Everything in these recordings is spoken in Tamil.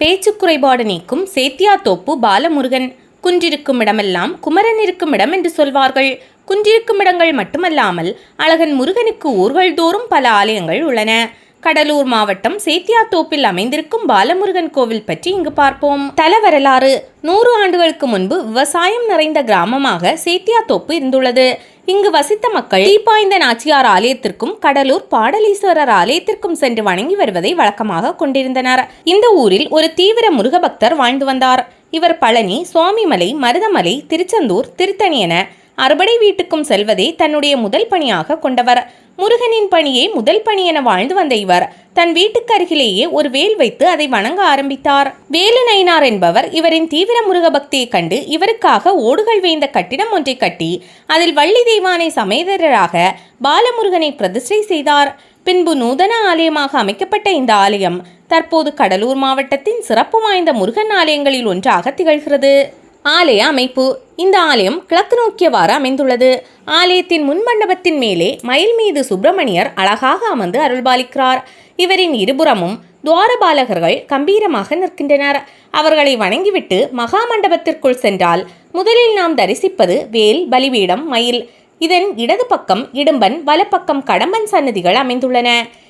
பேச்சு குறைபாடு நீக்கும் சேத்தியாத்தோப்பு பாலமுருகன். குன்றிருக்கும் இடமெல்லாம் குமரன் இருக்கும் இடம் என்று சொல்வார்கள். குன்றிருக்கும் இடங்கள் மட்டுமல்லாமல் அழகன் முருகனுக்கு ஊர்கள் தோறும் பல ஆலயங்கள் உள்ளன. கடலூர் மாவட்டம் சேத்தியாத்தோப்பில் அமைந்திருக்கும் பாலமுருகன் கோவில் பற்றி இங்கு பார்ப்போம். தல வரலாறு. நூறு ஆண்டுகளுக்கு முன்பு விவசாயம் நிறைந்த கிராமமாக சேத்தியாத்தோப்பு இருந்துள்ளது. இங்கு வசித்த மக்கள் தீபாய்ந்த நாச்சியார் ஆலயத்திற்கும் கடலூர் பாடலீஸ்வரர் ஆலயத்திற்கும் சென்று வணங்கி வருவதை வழக்கமாக கொண்டிருந்தனர். இந்த ஊரில் ஒரு தீவிர முருக பக்தர் வாழ்ந்து வந்தார். இவர் பழனி சுவாமிமலை மருதமலை திருச்செந்தூர் திருத்தணி என அறுபடை வீட்டுக்கும் செல்வதே தன்னுடைய முதல் பணியாக கொண்டவர். முருகனின் பணியே முதல் பணி என வாழ்ந்து வந்த இவர். தன் வீட்டுக்கு அருகிலேயே ஒரு வேல் வைத்து அதை வணங்க ஆரம்பித்தார். வேலு நயினார் என்பவர் இவரின் தீவிர முருக பக்தியை கண்டு இவருக்காக ஓடுகள் வேய்ந்த கட்டிடம் ஒன்றை கட்டி அதில் வள்ளி தெய்வானை சமேதரராக பாலமுருகனை பிரதிஷ்டை செய்தார். பின்பு நூதன ஆலயமாக அமைக்கப்பட்ட இந்த ஆலயம் தற்போது கடலூர் மாவட்டத்தின் சிறப்பு வாய்ந்த முருகன் ஆலயங்களில் ஒன்றாக திகழ்கிறது. ஆலய அமைப்பு. இந்த ஆலயம் கிழக்கு நோக்கியவாறு அமைந்துள்ளது. ஆலயத்தின் முன்மண்டபத்தின் மேலே மயில் மீது சுப்பிரமணியர் அழகாக அமர்ந்து அருள்பாலிக்கிறார். இவரின் இருபுறமும் துவாரபாலகர்கள் கம்பீரமாக நிற்கின்றனர். அவர்களை வணங்கிவிட்டு மகா மண்டபத்திற்குள் சென்றால் முதலில் நாம் தரிசிப்பது வேல் பலிபீடம் மயில். இதன் இடது பக்கம் இடும்பன் வலப்பக்கம் கடம்பன் சன்னதிகள் அமைந்துள்ளன.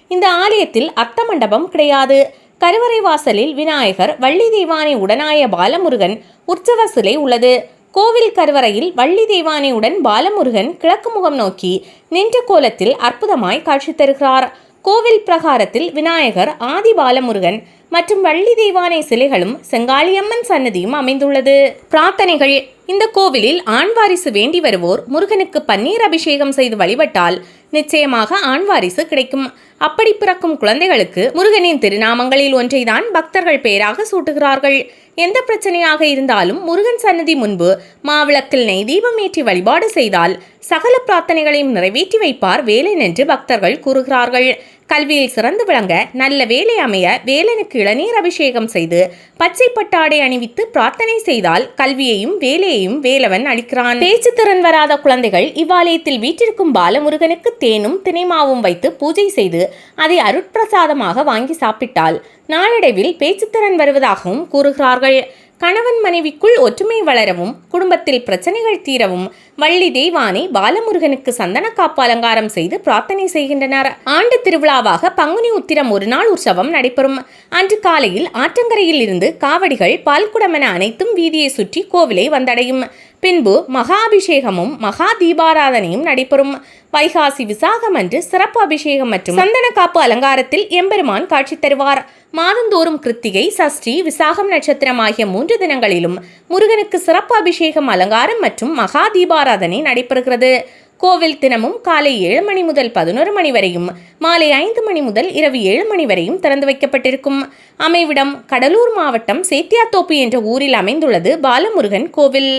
இந்த ஆலயத்தில் அர்த்த மண்டபம் கிடையாது. கருவறை வாசலில் விநாயகர் வள்ளி தெய்வானை உடனாய பாலமுருகன் உற்சவ சிலை உள்ளது. கோவில் கருவறையில் வள்ளி தெய்வானையுடன் பாலமுருகன் கிழக்கு முகம் நோக்கி நின்ற கோலத்தில் அற்புதமாய் காட்சி தருகிறார். கோவில் பிரகாரத்தில் விநாயகர் ஆதி பாலமுருகன் மற்றும் வள்ளி தெய்வானை சிலைகளும் செங்காளியம்மன் சன்னதியும் அமைந்துள்ளது. பிரார்த்தனைகள் இந்த கோவிலில் ஆண் வாரிசு வேண்டி வருவோர் முருகனுக்கு பன்னீர் அபிஷேகம் செய்து வழிபட்டால் நிச்சயமாக ஆண் வாரிசு கிடைக்கும். அப்படி பிறக்கும் குழந்தைகளுக்கு முருகனின் திருநாமங்களில் ஒன்றைதான் பக்தர்கள் பெயராக சூட்டுகிறார்கள். எந்த பிரச்சனையாக இருந்தாலும் முருகன் சன்னதி முன்பு மாவிளக்கில் நெய் தீபம் ஏற்றி வழிபாடு செய்தால் சகல பிரார்த்தனைகளையும் நிறைவேற்றி வைப்பார் வேலை என்று பக்தர்கள் கூறுகிறார்கள். கல்வியில் சிறந்து விளங்க நல்ல வேலை அமைய வேலனுக்கு இளநீர் அபிஷேகம் செய்து பச்சை பட்டாடை அணிவித்து பிரார்த்தனை செய்தால் கல்வியையும் வேலையையும் வேலவன் அளிக்கிறான். பேச்சு திறன் வராத குழந்தைகள் இவ்வாலயத்தில் வீட்டிற்கும் பாலமுருகனுக்கு தேனும் தினைமாவும் வைத்து பூஜை செய்து அதை அருட்பிரசாதமாக வாங்கி சாப்பிட்டால் நாளடைவில் பேச்சுத்திறன் வருவதாகவும் கூறுகிறார்கள். கணவன் மனைவிக்குள் ஒற்றுமை வளரவும் குடும்பத்தில் பிரச்சனைகள் தீரவும் வள்ளி தெய்வானை பாலமுருகனுக்கு சந்தன காப்பு அலங்காரம் செய்து பிரார்த்தனை செய்கின்றனர். ஆண்டு திருவிழாவாக பங்குனி உத்திரம் ஒரு நாள் உற்சவம் நடைபெறும். அன்று காலையில் ஆற்றங்கரையில் இருந்து காவடிகள் பால்குடமென அனைத்தும் வீதியை சுற்றி கோவிலை வந்தடையும். பின்பு மகாபிஷேகமும் மகா தீபாராதனையும் நடைபெறும். வைகாசி விசாகம் அன்று சிறப்பு அபிஷேகம் மற்றும் சந்தன காப்பு அலங்காரத்தில் எம்பெருமான் காட்சி தருவார். மாதந்தோறும் கிருத்திகை சஷ்டி விசாகம் நட்சத்திரம் ஆகிய மூன்று தினங்களிலும் முருகனுக்கு சிறப்பு அபிஷேகம் அலங்காரம் மற்றும் மகா தீபாராதனை நடைபெறுகிறது. கோவில் தினமும் காலை ஏழு மணி முதல் பதினோரு மணி வரையும் மாலை ஐந்து மணி முதல் இரவு ஏழு மணி வரையும் திறந்து வைக்கப்பட்டிருக்கும். அமைவிடம் கடலூர் மாவட்டம் சேத்தியாத்தோப்பு என்ற ஊரில் அமைந்துள்ளது பாலமுருகன் கோவில்.